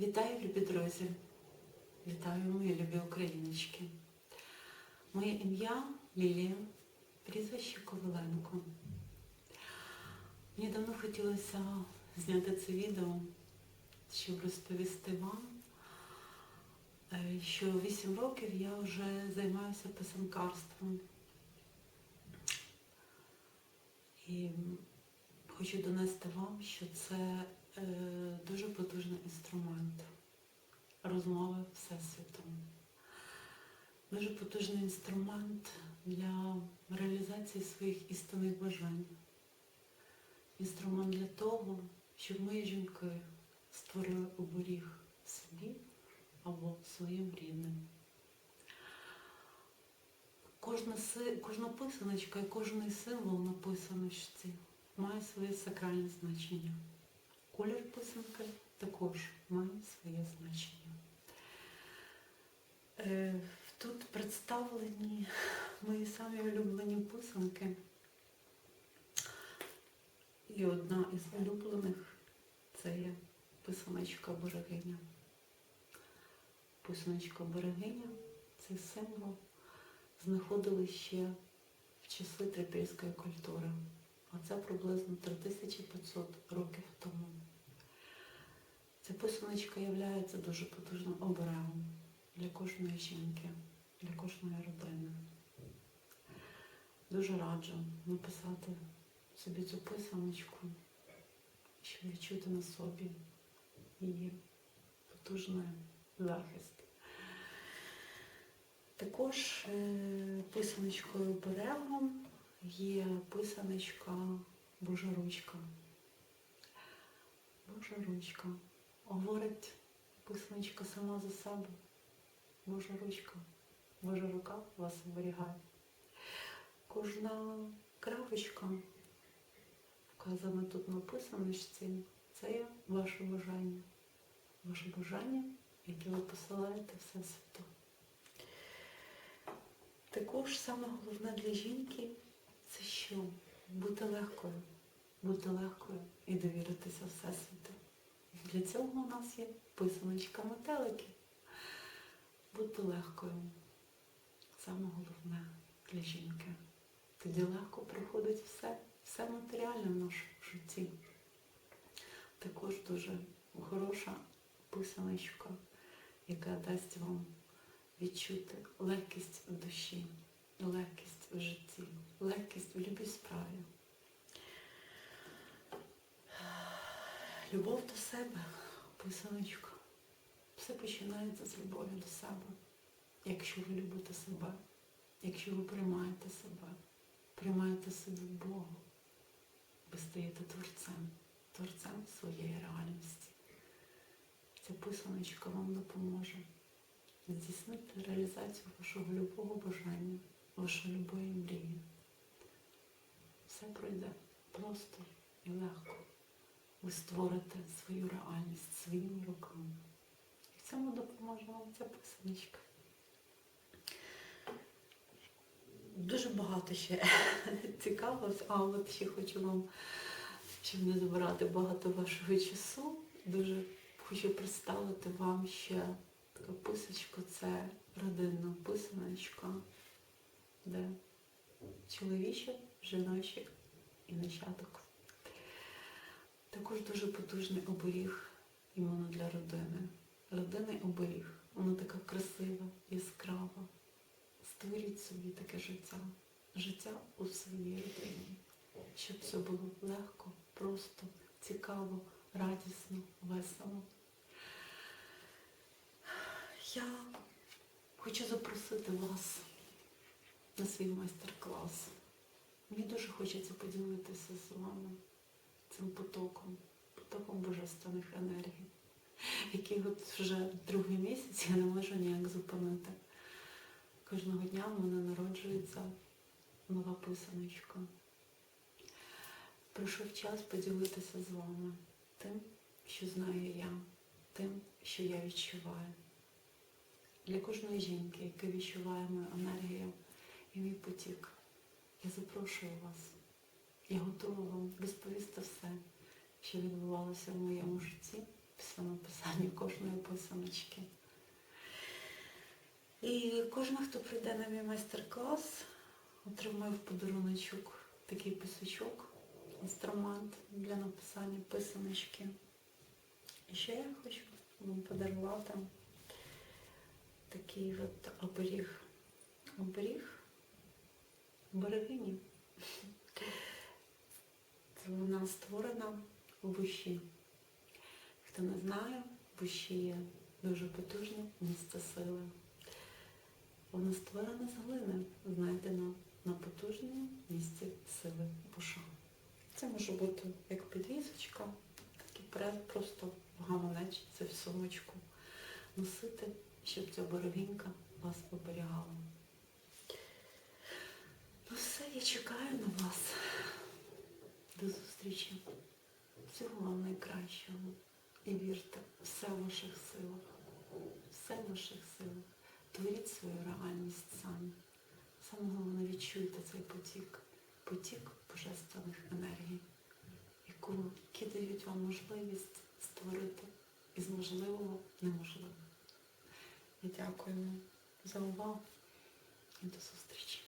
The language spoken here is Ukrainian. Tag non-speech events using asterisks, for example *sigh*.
Вітаю, любі друзі! Вітаю, мої любі україночки. Моє ім'я Лілія, прізвище Коваленко. Мені давно хотілося зняти це відео, щоб розповісти вам, е, що 8 років я вже займаюся писанкарством. І хочу донести вам, що це дуже потужний інструмент розмови Всесвітом. Дуже потужний інструмент для реалізації своїх істинних бажань. Інструмент для того, щоб ми, жінки, створили оберіг собі або своїм рідним. Кожна, кожна писаночка і кожний символ на писаночці має своє сакральне значення. Колір писанки також має своє значення. Е, Тут представлені мої самі улюблені писанки. І одна із улюблених це є писаночка берегиня. Писаночка берегиня це символ знаходили ще в часи трипільської культури. А це приблизно 3500 років тому. Ця писаночка є дуже потужним оберегом для кожної жінки, для кожної родини. Дуже раджу написати собі цю писаночку, щоб відчути на собі її потужний захист. Також е, писаночкою берегом є писаночка Божа ручка. Божа ручка. Говорить писаночка сама за себе. Божа ручка, Божа рука вас оберігає. Кожна крапочка, вказана тут на писаночці, це є ваше бажання. Ваше бажання, яке ви посилаєте Всесвіту. Також саме головне для жінки це що? Бути легкою, бути легкою і довіритися Всесвіту. Для цього у нас є писаночка метелики. Бути легкою. Саме головне для жінки. Тоді легко приходить все, все матеріальне в нашому житті. Також дуже хороша писаночка, яка дасть вам відчути легкість в душі, легкість в житті, легкість в любій справі. Любов до себе, писаночка. Все починається з любові до себе. Якщо ви любите себе, якщо ви приймаєте себе, приймаєте себе Бога, ви стаєте творцем, творцем своєї реальності. Ця писаночка вам допоможе здійснити реалізацію вашого любого бажання, вашої любої мрії. Все пройде просто і легко. Ви створите свою реальність своїми руками. І в цьому допоможе вам ця писаночка. Дуже багато ще *laughs* цікавого, а от ще хочу вам, щоб не забирати багато вашого часу, дуже хочу представити вам ще таку писочку, це родинна писаночка, де чоловіче, жіноче і нащадок. Також дуже потужний оберіг іменно для родини. Родинний оберіг. Вона така красива, яскрава. Створіть собі таке життя. Життя у своїй родині. Щоб все було легко, просто, цікаво, радісно, весело. Я хочу запросити вас на свій майстер-клас. Мені дуже хочеться поділитися з вами цим потоком, потоком божественних енергій, який от вже другий місяць я не можу ніяк зупинити. Кожного дня в мене народжується нова писаночка. Прийшов час поділитися з вами тим, що знаю я, тим, що я відчуваю. Для кожної жінки, яка відчуває мою енергію і мій потік, я запрошую вас. Я готова вам розповісти все, що відбувалося в моєму житті, після написання кожної писаночки. І кожен, хто прийде на мій майстер-клас, отримує в подаруночок такий писачок, інструмент для написання писаночки. І ще я хочу вам подарувати такий от оберіг. Оберіг берегині. Вона створена в буші. Хто не знає, буші є дуже потужне місце сили. Вона створена з глини, знайдена на потужному місці сили буша. Це може бути як підвісочка, так і просто в гаманець, це в сумочку. Носити, щоб ця боровінка вас оберігала. Ну все, я чекаю на вас. До зустрічі. Всього вам найкращого. І вірте, все в ваших силах. Все в ваших силах. Творіть свою реальність самі. Саме головне відчуйте цей потік. Потік божественних енергій, які дають вам можливість створити із можливого неможливе. І дякуємо за увагу і до зустрічі.